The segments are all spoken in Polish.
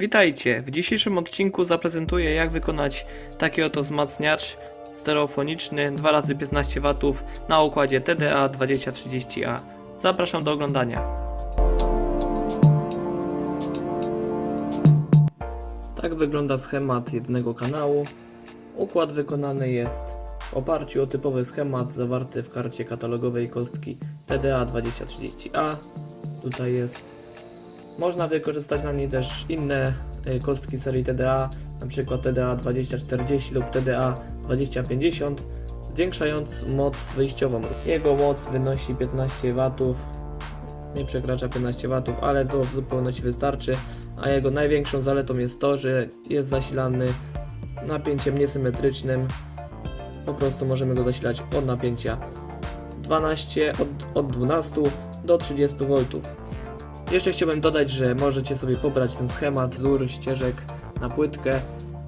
Witajcie! W dzisiejszym odcinku zaprezentuję jak wykonać taki oto wzmacniacz stereofoniczny 2x15W na układzie TDA 2030A. Zapraszam do oglądania. Tak wygląda schemat jednego kanału. Układ wykonany jest w oparciu o typowy schemat zawarty w karcie katalogowej kostki TDA 2030A. Tutaj jest można wykorzystać na niej też inne y, kostki serii TDA, np. TDA 2040 lub TDA 2050, zwiększając moc wyjściową. Jego moc wynosi 15 W, nie przekracza 15 W, ale to w zupełności wystarczy, a jego największą zaletą jest to, że jest zasilany napięciem niesymetrycznym. Po prostu możemy go zasilać od napięcia 12 od, od 12 do 30 V. Jeszcze chciałbym dodać, że możecie sobie pobrać ten schemat, wzór ścieżek na płytkę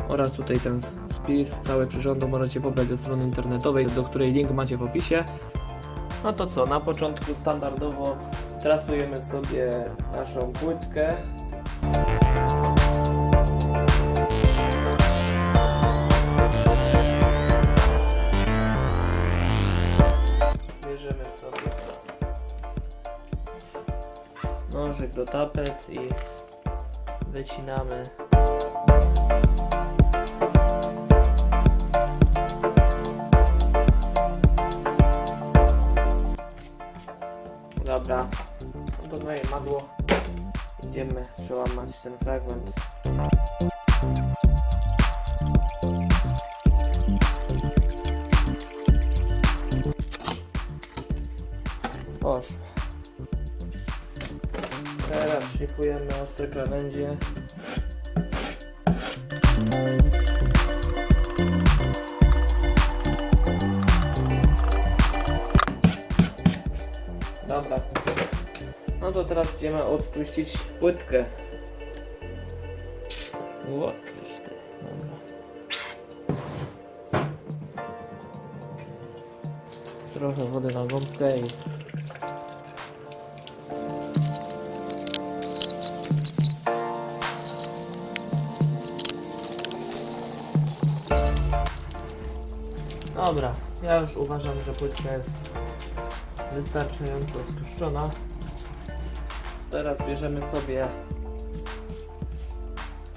oraz tutaj ten spis, cały przyrządu możecie pobrać ze strony internetowej, do której link macie w opisie. No to co, na początku standardowo trasujemy sobie naszą płytkę. Do tapet i wycinamy. Dobra dodaję madło idziemy przełamać ten fragment. Poszło Teraz szlifujemy ostre krawędzie. Dobra. No to teraz idziemy odpuścić płytkę. Dobra. Trochę wody na gąbkę i Dobra, ja już uważam, że płytka jest wystarczająco stłuszczona. Teraz bierzemy sobie.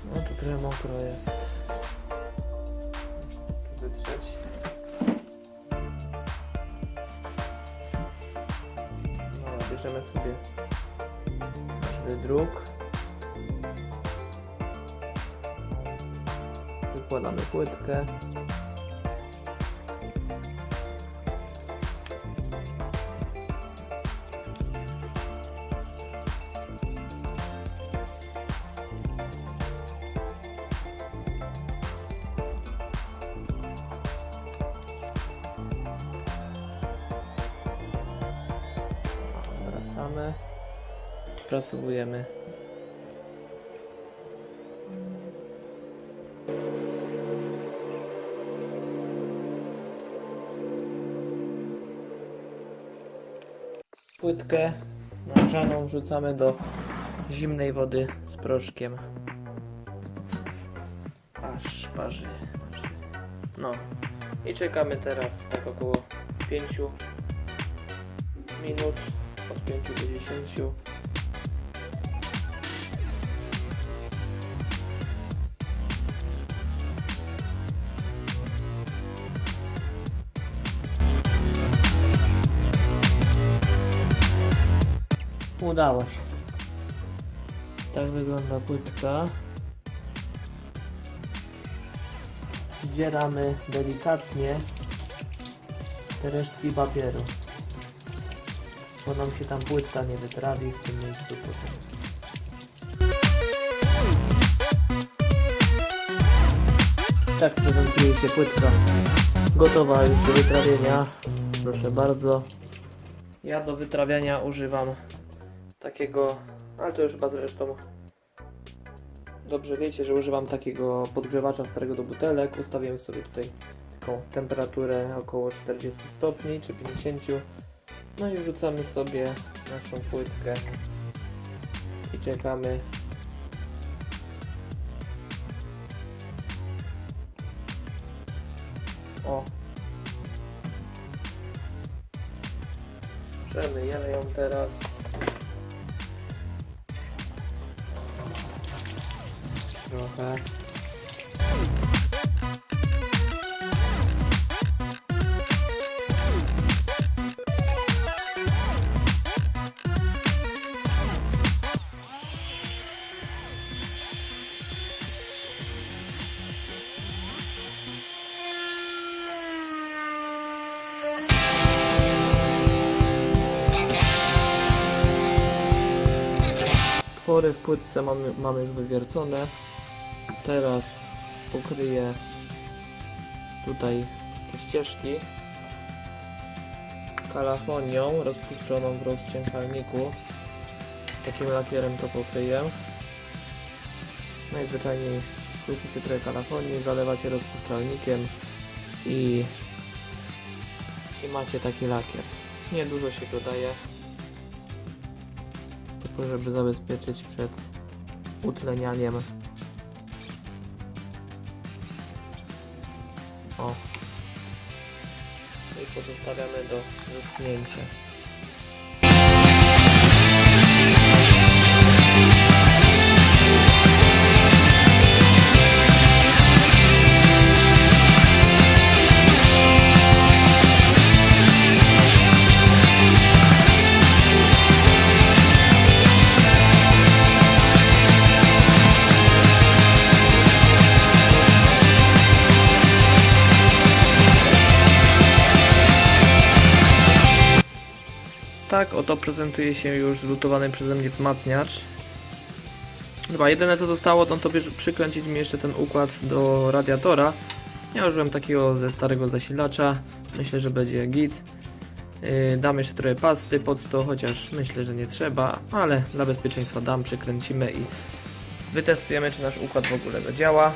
No tu trochę mokro jest. Wytrzeć. No, bierzemy sobie wydruk. Wykładamy płytkę. Wracamy. Prasowujemy. Płytkę nagrzaną wrzucamy do zimnej wody z proszkiem. Aż parzy. parzy. No. I czekamy teraz tak około 5 minut od 5 do 10. Udało się. Tak wygląda płytka. Zdzieramy delikatnie te resztki papieru bo nam się tam płytka nie wytrawi w tym miejscu potem. Tak prezentuje się płytka gotowa już do wytrawienia. Proszę bardzo. Ja do wytrawiania używam takiego, ale to już chyba zresztą dobrze wiecie, że używam takiego podgrzewacza starego do butelek. Ustawiłem sobie tutaj taką temperaturę około 40 stopni czy 50 no i rzucamy sobie naszą płytkę i czekamy. O. Przelejemy ją teraz. Trochę. Twory w płytce mamy, mamy już wywiercone. Teraz pokryję tutaj te ścieżki kalafonią rozpuszczoną w rozciękalniku. Takim lakierem to pokryję. Najzwyczajniej słyszycie trochę kalafonii, zalewacie rozpuszczalnikiem i, i macie taki lakier. Niedużo się dodaje żeby zabezpieczyć przed utlenianiem. O. I pozostawiamy do wyschnięcia. Oto prezentuje się już zlutowany przeze mnie wzmacniacz. Chyba jedyne co zostało, no to bierz- przykręcić mi jeszcze ten układ do radiatora. Ja użyłem takiego ze starego zasilacza. Myślę, że będzie git. Yy, dam jeszcze trochę pasty pod to, chociaż myślę, że nie trzeba, ale dla bezpieczeństwa dam, przykręcimy i wytestujemy, czy nasz układ w ogóle działa.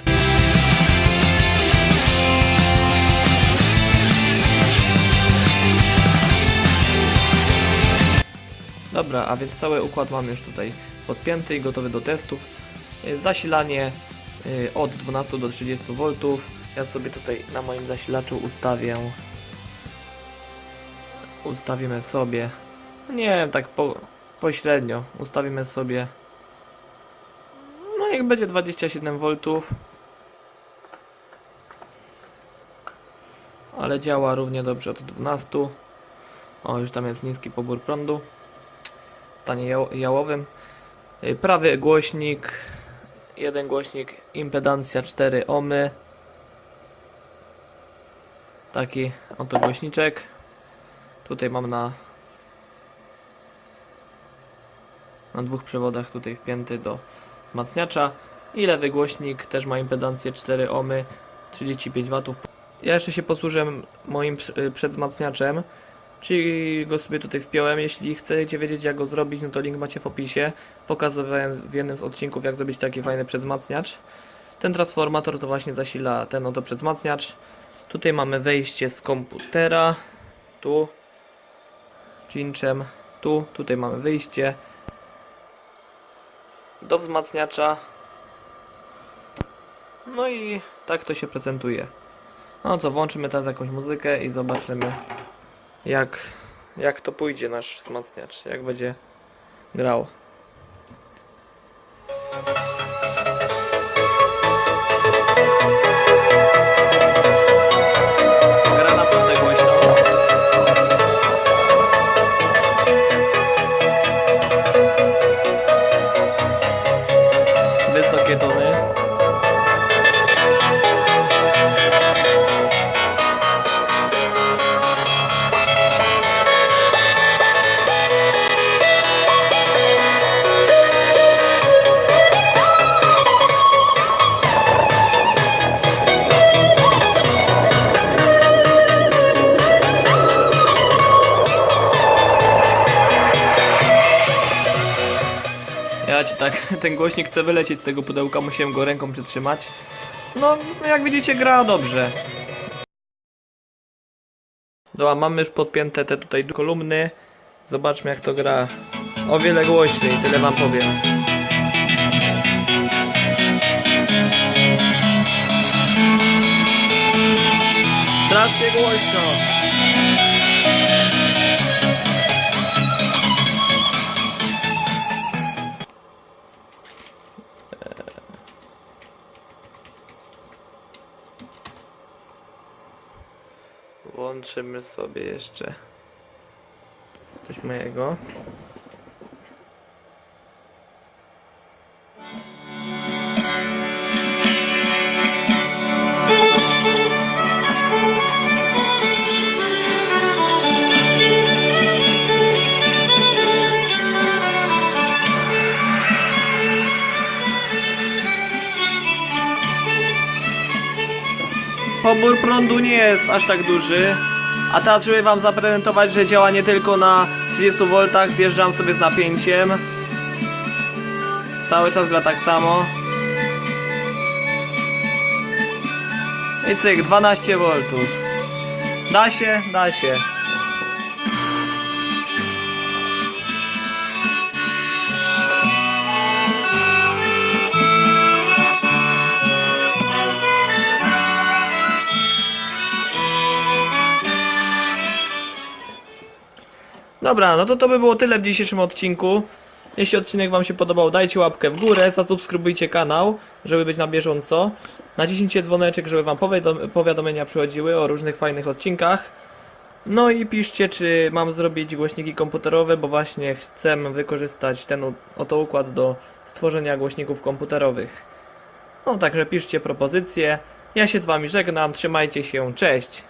Dobra, a więc cały układ mamy już tutaj podpięty i gotowy do testów. Y, Zasilanie y, od 12 do 30 V. Ja sobie tutaj na moim zasilaczu ustawię. Ustawimy sobie. Nie wiem, tak po, pośrednio. Ustawimy sobie. No jak będzie 27 V. Ale działa równie dobrze od 12. O, już tam jest niski pobór prądu w stanie jał- jałowym. Y, Prawy głośnik, jeden głośnik, impedancja 4 ohmy. Taki oto głośniczek. Tutaj mam na na dwóch przewodach tutaj wpięty do wzmacniacza. I lewy głośnik też ma impedancję 4 ohmy, 35 W. Ja jeszcze się posłużę moim y, przedwzmacniaczem. Czyli go sobie tutaj wpiąłem. Jeśli chcecie wiedzieć jak go zrobić, no to link macie w opisie. Pokazywałem w jednym z odcinków jak zrobić taki fajny przedzmacniacz. Ten transformator to właśnie zasila ten oto przedzmacniacz. Tutaj mamy wejście z komputera. Tu. Cinczem. Tu. Tutaj mamy wyjście. Do wzmacniacza. No i tak to się prezentuje. No co, włączymy teraz jakąś muzykę i zobaczymy jak, jak to pójdzie nasz wzmacniacz, jak będzie grał. Tak, ten głośnik chce wylecieć z tego pudełka, musiałem go ręką przytrzymać. No, jak widzicie, gra dobrze. Dobra, mamy już podpięte te tutaj kolumny. Zobaczmy jak to gra. O wiele głośniej, tyle wam powiem. Strasznie głośno! Włączymy sobie jeszcze coś mojego. Pobór prądu nie jest aż tak duży. A teraz, żeby wam zaprezentować, że działa nie tylko na 30 V, zjeżdżam sobie z napięciem. Cały czas gra tak samo. I cyk, 12 V. Da się? Da się. Dobra, no to to by było tyle w dzisiejszym odcinku. Jeśli odcinek Wam się podobał, dajcie łapkę w górę, zasubskrybujcie kanał, żeby być na bieżąco. Naciśnijcie dzwoneczek, żeby Wam powiadom- powiadomienia przychodziły o różnych fajnych odcinkach. No i piszcie, czy mam zrobić głośniki komputerowe, bo właśnie chcę wykorzystać ten oto układ do stworzenia głośników komputerowych. No także piszcie propozycje. Ja się z Wami żegnam, trzymajcie się, cześć!